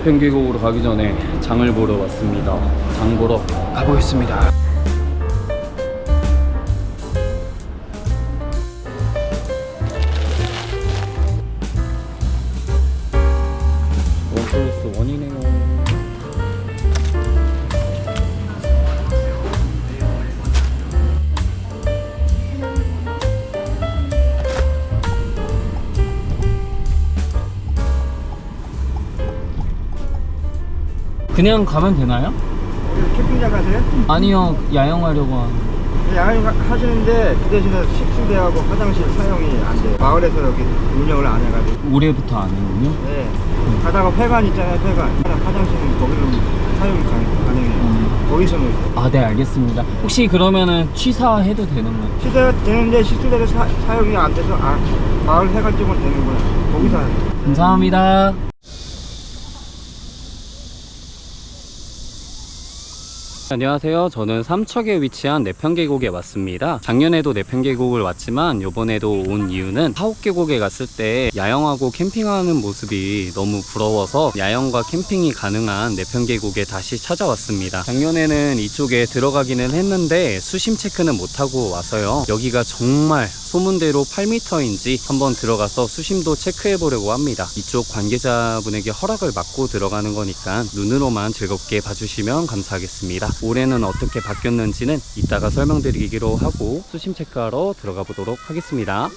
내평계곡으로 가기 전에 장을 보러 왔습니다. 장 보러 가보겠습니다. 그냥 가면 되나요? 캠핑장 가세요? 아니요, 야영하려고 하는. 야영 하시는데 그 대신에 식수대하고 화장실 사용이 안 돼요. 마을에서 여기 운영을 안 해가지고. 올해부터 안 해군요. 네. 가다가 회관 있잖아요, 회관. 화장실은 거기로 사용이 가- 가능해요. 거기서 놓으세요. 아, 네, 알겠습니다. 혹시 그러면은 취사해도 되는 거예요? 시대가 되는데 식수대를 사, 사용이 안 돼서 아 마을 회관 쪽은 되는구나. 거기서. 감사합니다. 안녕하세요. 저는 삼척에 위치한 내평계곡에 왔습니다. 작년에도 내평계곡을 왔지만 이번에도 온 이유는 하옥계곡에 갔을 때 야영하고 캠핑하는 모습이 너무 부러워서 야영과 캠핑이 가능한 내평계곡에 다시 찾아왔습니다. 작년에는 이쪽에 들어가기는 했는데 수심 체크는 못하고 와서요. 여기가 정말 소문대로 8m인지 한번 들어가서 수심도 체크해 보려고 합니다. 이쪽 관계자분에게 허락을 받고 들어가는 거니까 눈으로만 즐겁게 봐주시면 감사하겠습니다. 올해는 어떻게 바뀌었는지는 이따가 설명드리기로 하고 수심 체크하러 들어가 보도록 하겠습니다.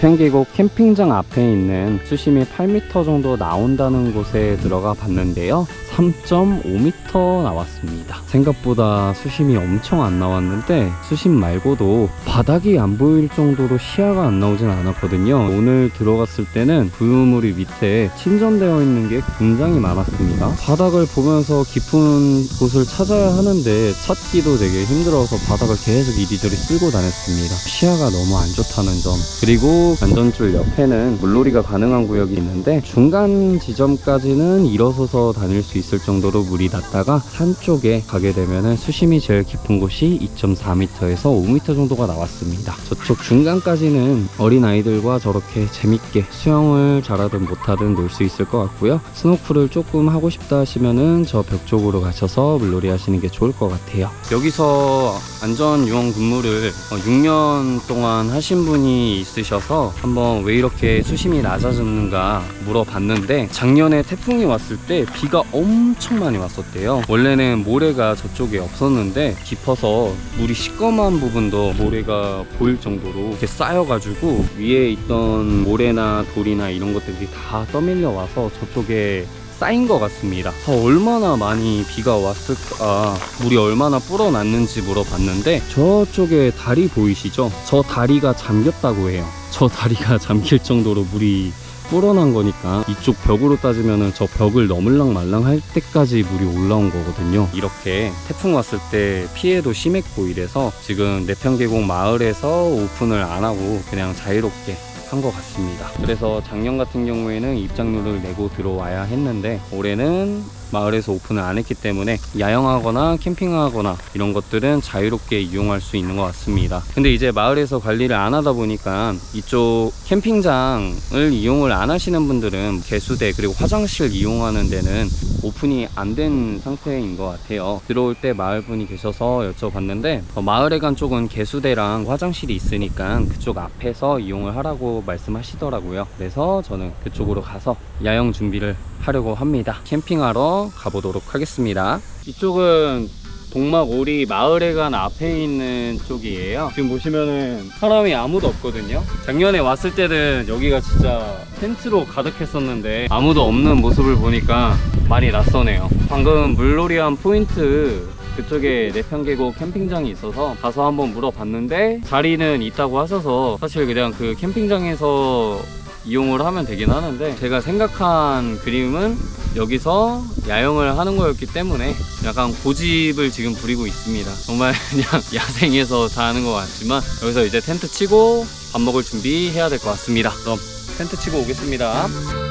내평계곡 캠핑장 앞에 있는 수심이 8m 정도 나온다는 곳에 들어가 봤는데요. 3.5m 나왔습니다. 생각보다 수심이 엄청 안 나왔는데 수심 말고도 바닥이 안 보일 정도로 시야가 안 나오진 않았거든요. 오늘 들어갔을 때는 부유물이 밑에 침전되어 있는 게 굉장히 많았습니다. 바닥을 보면서 깊은 곳을 찾아야 하는데 찾기도 되게 힘들어서 바닥을 계속 이리저리 쓸고 다녔습니다. 시야가 너무 안 좋다는 점. 그리고 안전줄 옆에는 물놀이가 가능한 구역이 있는데 중간 지점까지는 일어서서 다닐 수 있을 정도로 물이 낮다가 산 쪽에 가게 되면은 수심이 제일 깊은 곳이 2.4m에서 5m 정도가 나왔습니다. 저쪽 중간까지는 어린 아이들과 저렇게 재밌게 수영을 잘하든 못하든 놀 수 있을 것 같고요. 스노클을 조금 하고 싶다 하시면은 저 벽 쪽으로 가셔서 물놀이 하시는 게 좋을 것 같아요. 여기서 안전 요원 근무를 6년 동안 하신 분이 있으셔서 한번 왜 이렇게 수심이 낮아졌는가 물어봤는데 작년에 태풍이 왔을 때 비가 엄청 많이 왔었대요. 원래는 모래가 저쪽에 없었는데 깊어서 물이 시꺼먼 부분도 모래가 보일 정도로 이렇게 쌓여가지고 위에 있던 모래나 돌이나 이런 것들이 다 떠밀려 와서 저쪽에 쌓인 것 같습니다. 아, 얼마나 많이 비가 왔을까, 물이 얼마나 불어났는지 물어봤는데 저쪽에 다리 보이시죠? 저 다리가 잠겼다고 해요. 저 다리가 잠길 정도로 물이 불어난 거니까 이쪽 벽으로 따지면은 저 벽을 넘을랑 말랑 할 때까지 물이 올라온 거거든요. 이렇게 태풍 왔을 때 피해도 심했고 이래서 지금 내평계곡 마을에서 오픈을 안 하고 그냥 자유롭게 한 것 같습니다. 그래서 작년 같은 경우에는 입장료를 내고 들어와야 했는데 올해는 마을에서 오픈을 안 했기 때문에 야영하거나 캠핑하거나 이런 것들은 자유롭게 이용할 수 있는 것 같습니다. 근데 이제 마을에서 관리를 안 하다 보니까 이쪽 캠핑장을 이용을 안 하시는 분들은 개수대 그리고 화장실 이용하는 데는 오픈이 안 된 상태인 것 같아요. 들어올 때 마을 분이 계셔서 여쭤봤는데 어, 마을에 간 쪽은 개수대랑 화장실이 있으니까 그쪽 앞에서 이용을 하라고 말씀하시더라고요. 그래서 저는 그쪽으로 가서 야영 준비를 하려고 합니다. 캠핑하러 가보도록 하겠습니다. 이쪽은 동막 오리 마을회관 앞에 있는 쪽이에요. 지금 보시면은 사람이 아무도 없거든요. 작년에 왔을 때는 여기가 진짜 텐트로 가득했었는데 아무도 없는 모습을 보니까 많이 낯서네요. 방금 물놀이한 포인트 그쪽에 내평계곡 캠핑장이 있어서 가서 한번 물어봤는데 자리는 있다고 하셔서 사실 그냥 그 캠핑장에서 이용을 하면 되긴 하는데 제가 생각한 그림은 여기서 야영을 하는 거였기 때문에 약간 고집을 지금 부리고 있습니다. 정말 그냥 야생에서 다 하는 것 같지만 여기서 이제 텐트 치고 밥 먹을 준비해야 될 것 같습니다. 그럼 텐트 치고 오겠습니다.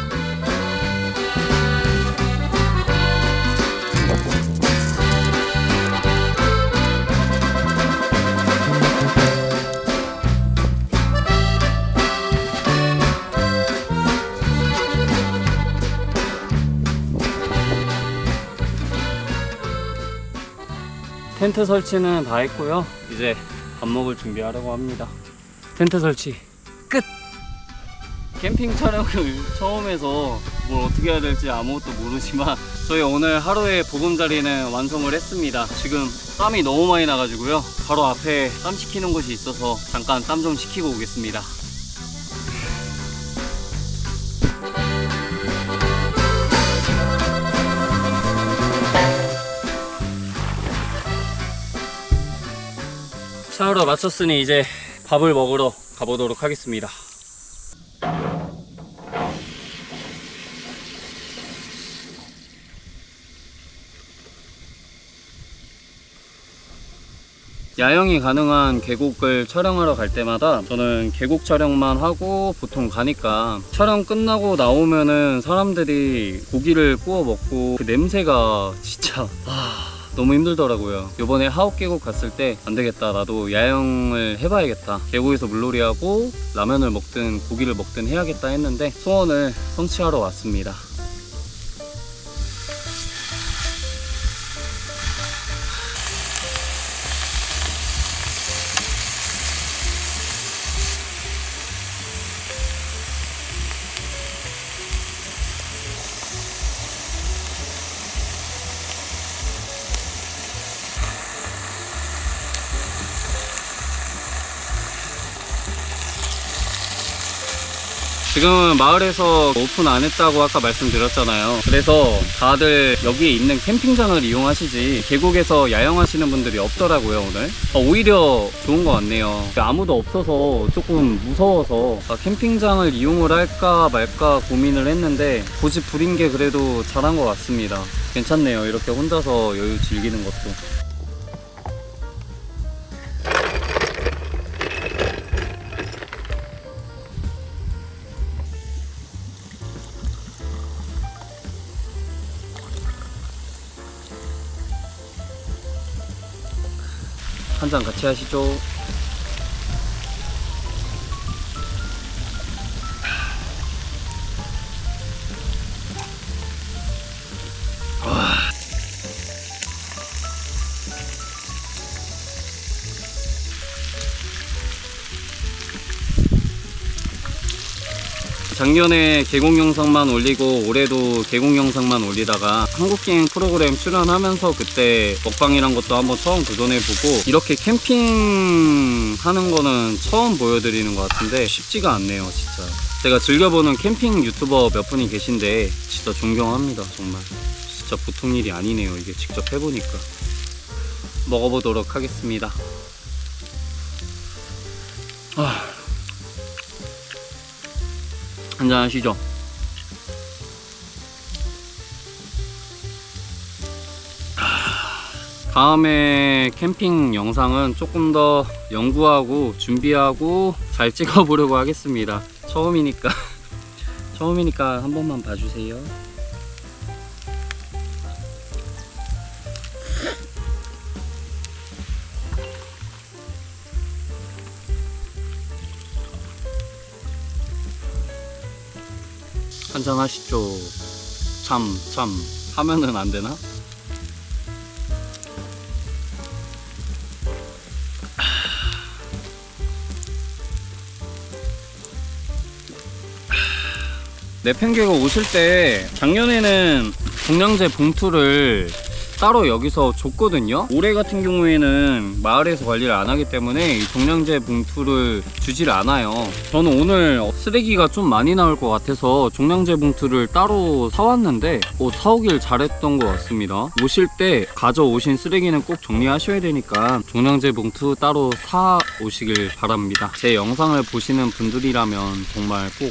텐트 설치는 다 했고요. 이제 밥 먹을 준비하려고 합니다. 텐트 설치 끝! 캠핑 촬영을 처음 해서 뭘 어떻게 해야 될지 아무것도 모르지만 저희 오늘 하루의 보금자리는 완성을 했습니다. 지금 땀이 너무 많이 나가지고요. 바로 앞에 땀 식히는 곳이 있어서 잠깐 땀 좀 식히고 오겠습니다. 샤워를 마쳤으니 이제 밥을 먹으러 가보도록 하겠습니다. 야영이 가능한 계곡을 촬영하러 갈 때마다 저는 계곡 촬영만 하고 보통 가니까 촬영 끝나고 나오면은 사람들이 고기를 구워 먹고 그 냄새가 진짜 아 너무 힘들더라고요. 이번에 하옥 계곡 갔을 때 안 되겠다. 나도 야영을 해봐야겠다. 계곡에서 물놀이하고 라면을 먹든 고기를 먹든 해야겠다 했는데 소원을 성취하러 왔습니다. 지금은 마을에서 오픈 안 했다고 아까 말씀드렸잖아요. 그래서 다들 여기에 있는 캠핑장을 이용하시지 계곡에서 야영하시는 분들이 없더라고요 오늘. 어, 오히려 좋은 것 같네요. 아무도 없어서 조금 무서워서 아, 캠핑장을 이용을 할까 말까 고민을 했는데 고집 부린 게 그래도 잘한 것 같습니다. 괜찮네요. 이렇게 혼자서 여유 즐기는 것도. 한잔 같이 하시죠. 작년에 계곡 영상만 올리고 올해도 계곡 영상만 올리다가 한국기행 프로그램 출연하면서 그때 먹방이란 것도 한번 처음 도전해보고 이렇게 캠핑 하는 거는 처음 보여드리는 것 같은데 쉽지가 않네요 진짜. 제가 즐겨보는 캠핑 유튜버 몇 분이 계신데 진짜 존경합니다 정말. 진짜 보통 일이 아니네요 이게 직접 해보니까. 먹어보도록 하겠습니다. 아. 한잔 하시죠. 다음에 캠핑 영상은 조금 더 연구하고 준비하고 잘 찍어보려고 하겠습니다. 처음이니까 처음이니까 한 번만 봐주세요. 한잔 하시죠. 참, 참, 하면은 안 되나? 내팽개가 오실 때 작년에는 종량제 봉투를 따로 여기서 줬거든요. 올해 같은 경우에는 마을에서 관리를 안 하기 때문에 이 종량제 봉투를 주질 않아요. 저는 오늘 쓰레기가 좀 많이 나올 것 같아서 종량제 봉투를 따로 사왔는데 어, 사오길 잘했던 것 같습니다. 오실 때 가져오신 쓰레기는 꼭 정리하셔야 되니까 종량제 봉투 따로 사 오시길 바랍니다. 제 영상을 보시는 분들이라면 정말 꼭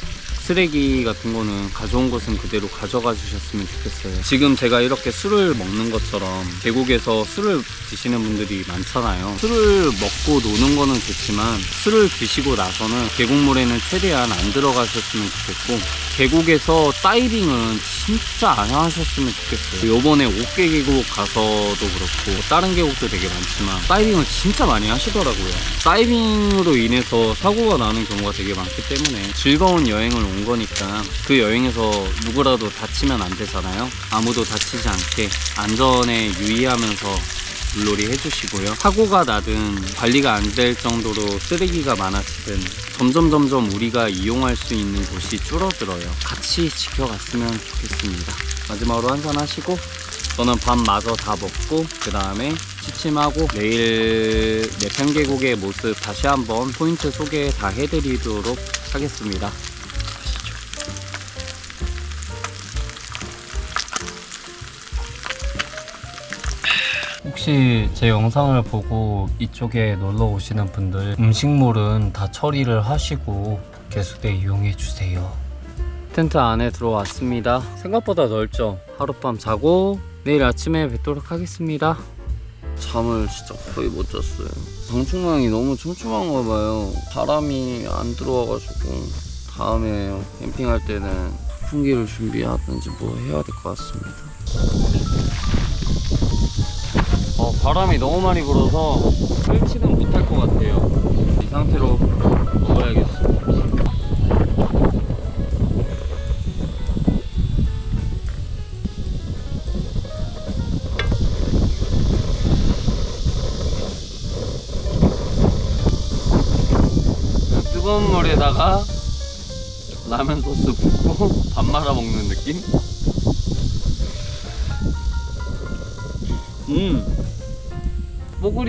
쓰레기 같은 거는 가져온 것은 그대로 가져가 주셨으면 좋겠어요. 지금 제가 이렇게 술을 먹는 것처럼 계곡에서 술을 드시는 분들이 많잖아요. 술을 먹고 노는 거는 좋지만 술을 드시고 나서는 계곡물에는 최대한 안 들어가셨으면 좋겠고 계곡에서 다이빙은 진짜 안 하셨으면 좋겠어요. 요번에 옥계 계곡 가서도 그렇고 다른 계곡도 되게 많지만 다이빙을 진짜 많이 하시더라고요. 다이빙으로 인해서 사고가 나는 경우가 되게 많기 때문에 즐거운 여행을 온 거니까 그 여행에서 누구라도 다치면 안 되잖아요. 아무도 다치지 않게 안전에 유의하면서 물놀이 해주시고요. 사고가 나든 관리가 안 될 정도로 쓰레기가 많아지든 점점 점점 우리가 이용할 수 있는 곳이 줄어들어요. 같이 지켜갔으면 좋겠습니다. 마지막으로 한잔 하시고 저는 밥 마저 다 먹고 그 다음에 취침하고 내일 내평계곡의 모습 다시 한번 포인트 소개 다 해드리도록 하겠습니다. 혹시 제 영상을 보고 이쪽에 놀러 오시는 분들 음식물은 다 처리를 하시고 개수대 이용해 주세요. 텐트 안에 들어왔습니다. 생각보다 넓죠? 하룻밤 자고 내일 아침에 뵙도록 하겠습니다. 잠을 진짜 거의 못 잤어요. 방충망이 너무 촘촘한가 봐요. 바람이 안 들어와가지고 다음에 캠핑할 때는 풍기를 준비하든지 뭐 해야 될 것 같습니다. 어, 바람이 너무 많이 불어서 설치는 못할 것 같아요. 이 상태로 먹어야겠어. 뜨거운 물에다가 라면 소스 붓고 밥 말아 먹는 느낌?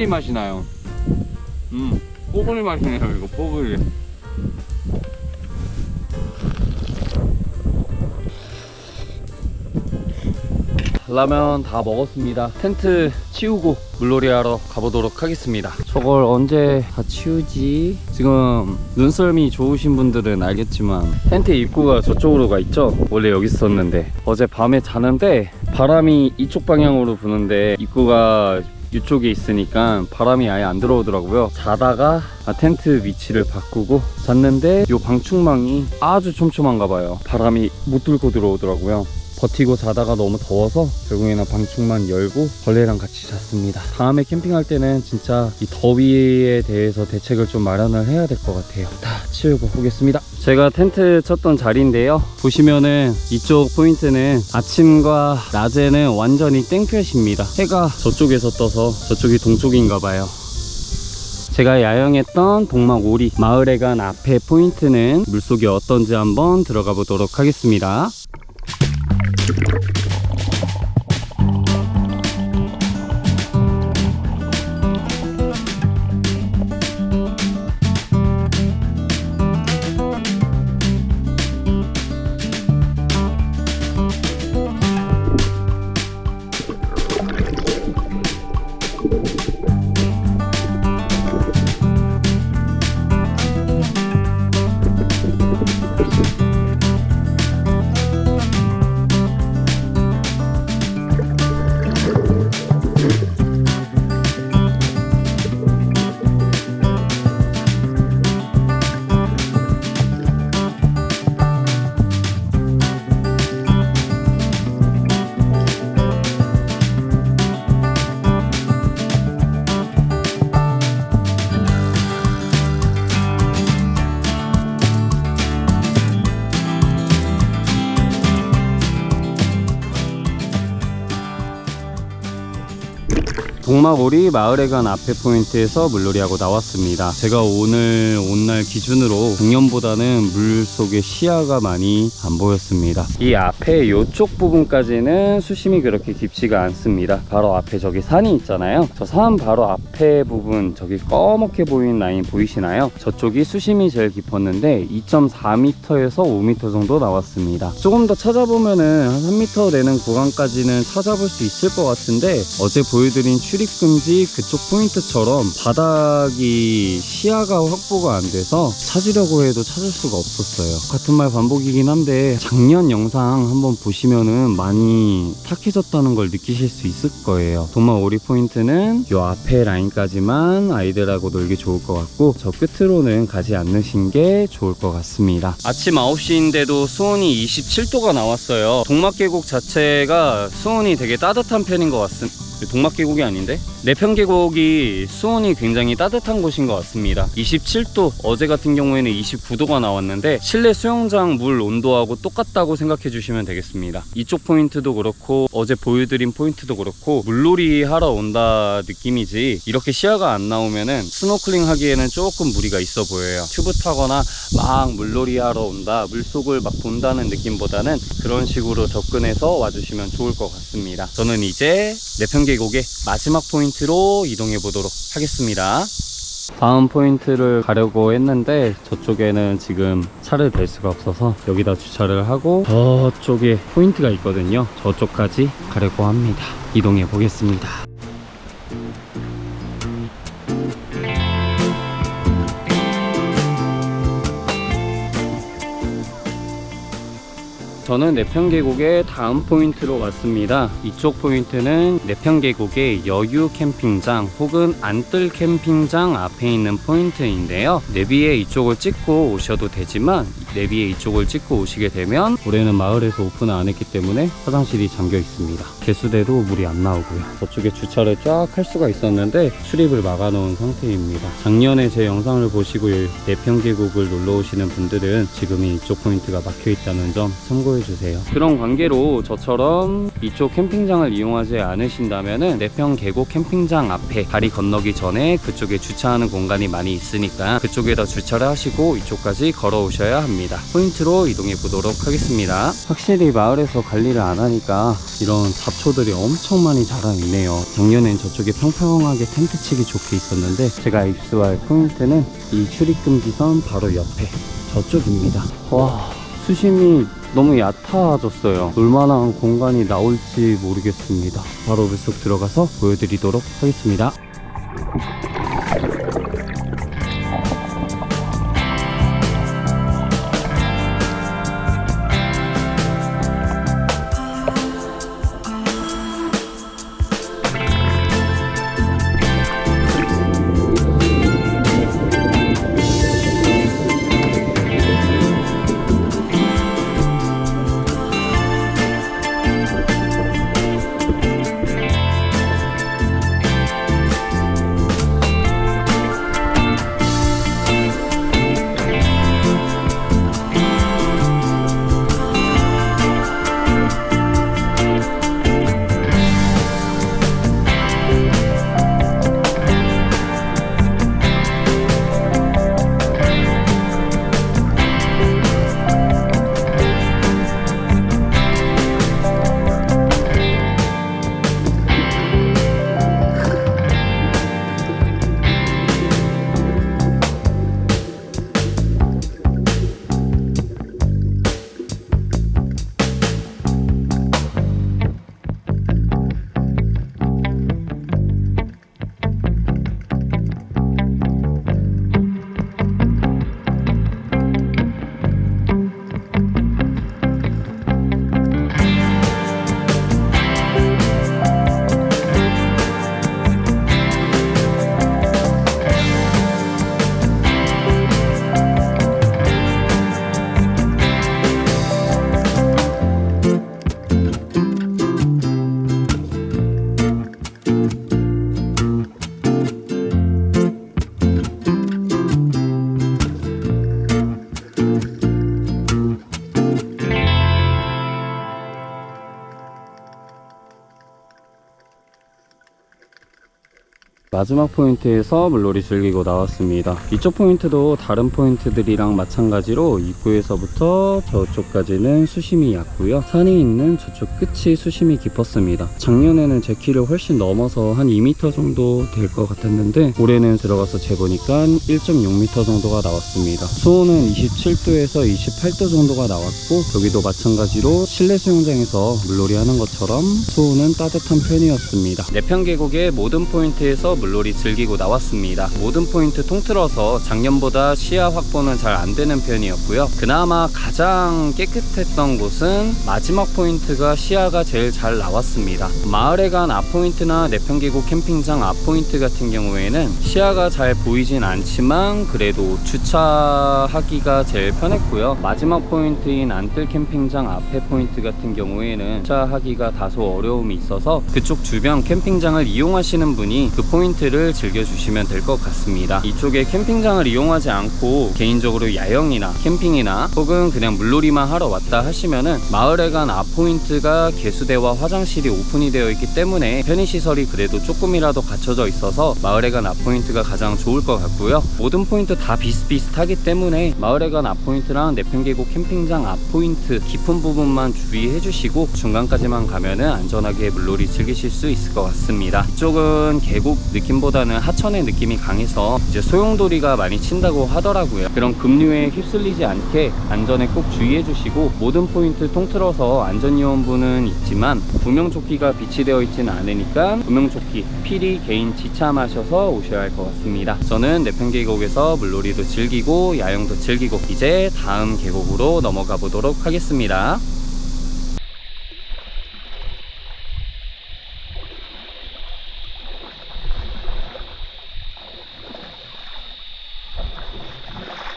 뽀글이 맛이 나요. 음 뽀글이 맛이네요 이거 뽀글이. 라면 다 먹었습니다. 텐트 치우고 물놀이 하러 가보도록 하겠습니다. 저걸 언제 다 치우지? 지금 눈썰미 좋으신 분들은 알겠지만 텐트 입구가 저쪽으로 가 있죠? 원래 여기 있었는데. 어제 밤에 자는데 바람이 이쪽 방향으로 부는데 입구가 이쪽에 있으니까 바람이 아예 안 들어오더라고요. 자다가 아, 텐트 위치를 바꾸고 잤는데 요 방충망이 아주 촘촘한가 봐요. 바람이 못 들고 들어오더라고요 버티고 자다가 너무 더워서 결국에는 방충망 열고 벌레랑 같이 잤습니다. 다음에 캠핑할 때는 진짜 이 더위에 대해서 대책을 좀 마련을 해야 될 것 같아요. 다 치우고 오겠습니다. 제가 텐트 쳤던 자리인데요. 보시면은 이쪽 포인트는 아침과 낮에는 완전히 땡볕입니다. 해가 저쪽에서 떠서 저쪽이 동쪽인가 봐요. 제가 야영했던 동막 오리 마을에 간 앞에 포인트는 물속이 어떤지 한번 들어가 보도록 하겠습니다 동마오리 마을회관 앞에 포인트에서 물놀이하고 나왔습니다. 제가 오늘 온날 기준으로 작년보다는 물 속의 시야가 많이 안 보였습니다. 이 앞에 이쪽 부분까지는 수심이 그렇게 깊지가 않습니다. 바로 앞에 저기 산이 있잖아요. 저 산 바로 앞에 부분 저기 꺼멓게 보이는 라인 보이시나요? 저쪽이 수심이 제일 깊었는데 2.4m에서 5m 정도 나왔습니다. 조금 더 찾아보면은 한 3m 되는 구간까지는 찾아볼 수 있을 것 같은데 어제 보여드린 출입 금지 그쪽 포인트처럼 바닥이 시야가 확보가 안 돼서 찾으려고 해도 찾을 수가 없었어요. 같은 말 반복이긴 한데 작년 영상 한번 보시면은 많이 탁해졌다는 걸 느끼실 수 있을 거예요. 도마 오리 포인트는 요 앞에 라인까지만 아이들하고 놀기 좋을 것 같고 저 끝으로는 가지 않으신 게 좋을 것 같습니다. 아침 9시인데도 수온이 27도가 나왔어요. 동막계곡 자체가 수온이 되게 따뜻한 편인 것 같습니다. 동막계곡이 아닌데? 내평계곡이 수온이 굉장히 따뜻한 곳인 것 같습니다. 27도, 어제 같은 경우에는 29도가 나왔는데 실내 수영장 물 온도하고 똑같다고 생각해 주시면 되겠습니다. 이쪽 포인트도 그렇고 어제 보여드린 포인트도 그렇고 물놀이 하러 온다 느낌이지 이렇게 시야가 안 나오면은 스노클링 하기에는 조금 무리가 있어 보여요. 튜브 타거나 막 물놀이 하러 온다, 물속을 막 본다는 느낌보다는 그런 식으로 접근해서 와주시면 좋을 것 같습니다. 저는 이제 내평계 곡의 마지막 포인트로 이동해 보도록 하겠습니다. 다음 포인트를 가려고 했는데 저쪽에는 지금 차를 댈 수가 없어서 여기다 주차를 하고 저쪽에 포인트가 있거든요. 저쪽까지 가려고 합니다. 이동해 보겠습니다. 저는 내평 계곡의 다음 포인트로 왔습니다. 이쪽 포인트는 내평 계곡의 여유 캠핑장 혹은 안뜰 캠핑장 앞에 있는 포인트인데요. 내비에 이쪽을 찍고 오셔도 되지만 내비에 이쪽을 찍고 오시게 되면 올해는 마을에서 오픈을 안 했기 때문에 화장실이 잠겨 있습니다. 개수대도 물이 안 나오고요. 저쪽에 주차를 쫙 할 수가 있었는데 출입을 막아 놓은 상태입니다. 작년에 제 영상을 보시고 내평 계곡을 놀러 오시는 분들은 지금이 이쪽 포인트가 막혀 있다는 점 참고해 주세요. 그런 관계로 저처럼 이쪽 캠핑장을 이용하지 않으신다면은 내평 계곡 캠핑장 앞에 다리 건너기 전에 그쪽에 주차하는 공간이 많이 있으니까 그쪽에다 주차를 하시고 이쪽까지 걸어오셔야 합니다. 포인트로 이동해 보도록 하겠습니다. 확실히 마을에서 관리를 안 하니까 이런 잡초들이 엄청 많이 자라 있네요. 작년엔 저쪽에 평평하게 텐트 치기 좋게 있었는데 제가 입수할 포인트는 이 출입금지선 바로 옆에 저쪽입니다. 와 수심이 너무 얕아졌어요. 놀만한 공간이 나올지 모르겠습니다. 바로 물속 들어가서 보여드리도록 하겠습니다. 마지막 포인트에서 물놀이 즐기고 나왔습니다. 이쪽 포인트도 다른 포인트들이랑 마찬가지로 입구에서부터 저쪽까지는 수심이 얕고요. 산이 있는 저쪽 끝이 수심이 깊었습니다. 작년에는 제 키를 훨씬 넘어서 한 2m 정도 될 것 같았는데 올해는 들어가서 재보니까 1.6m 정도가 나왔습니다. 수온은 27도에서 28도 정도가 나왔고 여기도 마찬가지로 실내 수영장에서 물놀이 하는 것처럼 수온은 따뜻한 편이었습니다. 내평 계곡의 모든 포인트에서 물놀이 즐기고 나왔습니다. 모든 포인트 통틀어서 작년보다 시야 확보는 잘 안 되는 편이었고요. 그나마 가장 깨끗했던 곳은 마지막 포인트가 시야가 제일 잘 나왔습니다. 마을에 간 앞포인트나 내평 계곡 캠핑장 앞포인트 같은 경우에는 시야가 잘 보이진 않지만 그래도 주차하기가 제일 편했고요. 마지막 포인트인 안뜰 캠핑장 앞에 포인트 같은 경우에는 주차하기가 다소 어려움이 있어서 그쪽 주변 캠핑장을 이용하시는 분이 그 포인트 를 즐겨주시면 될 것 같습니다. 이쪽에 캠핑장을 이용하지 않고 개인적으로 야영이나 캠핑이나 혹은 그냥 물놀이만 하러 왔다 하시면은 마을에 간 앞포인트가 개수대와 화장실이 오픈이 되어 있기 때문에 편의시설이 그래도 조금이라도 갖춰져 있어서 마을에 간 앞포인트가 가장 좋을 것 같고요. 모든 포인트 다 비슷비슷하기 때문에 마을에 간 앞포인트랑 내평계곡 캠핑장 앞포인트 깊은 부분만 주의해 주시고 중간까지만 가면은 안전하게 물놀이 즐기실 수 있을 것 같습니다. 이쪽은 계곡 느낌보다는 하천의 느낌이 강해서 이제 소용돌이가 많이 친다고 하더라고요. 그런 급류에 휩쓸리지 않게 안전에 꼭 주의해 주시고 모든 포인트 통틀어서 안전요원분은 있지만 구명조끼가 비치되어 있지는 않으니까 구명조끼 필히 개인 지참하셔서 오셔야 할 것 같습니다. 저는 내평계곡에서 물놀이도 즐기고 야영도 즐기고 이제 다음 계곡으로 넘어가 보도록 하겠습니다.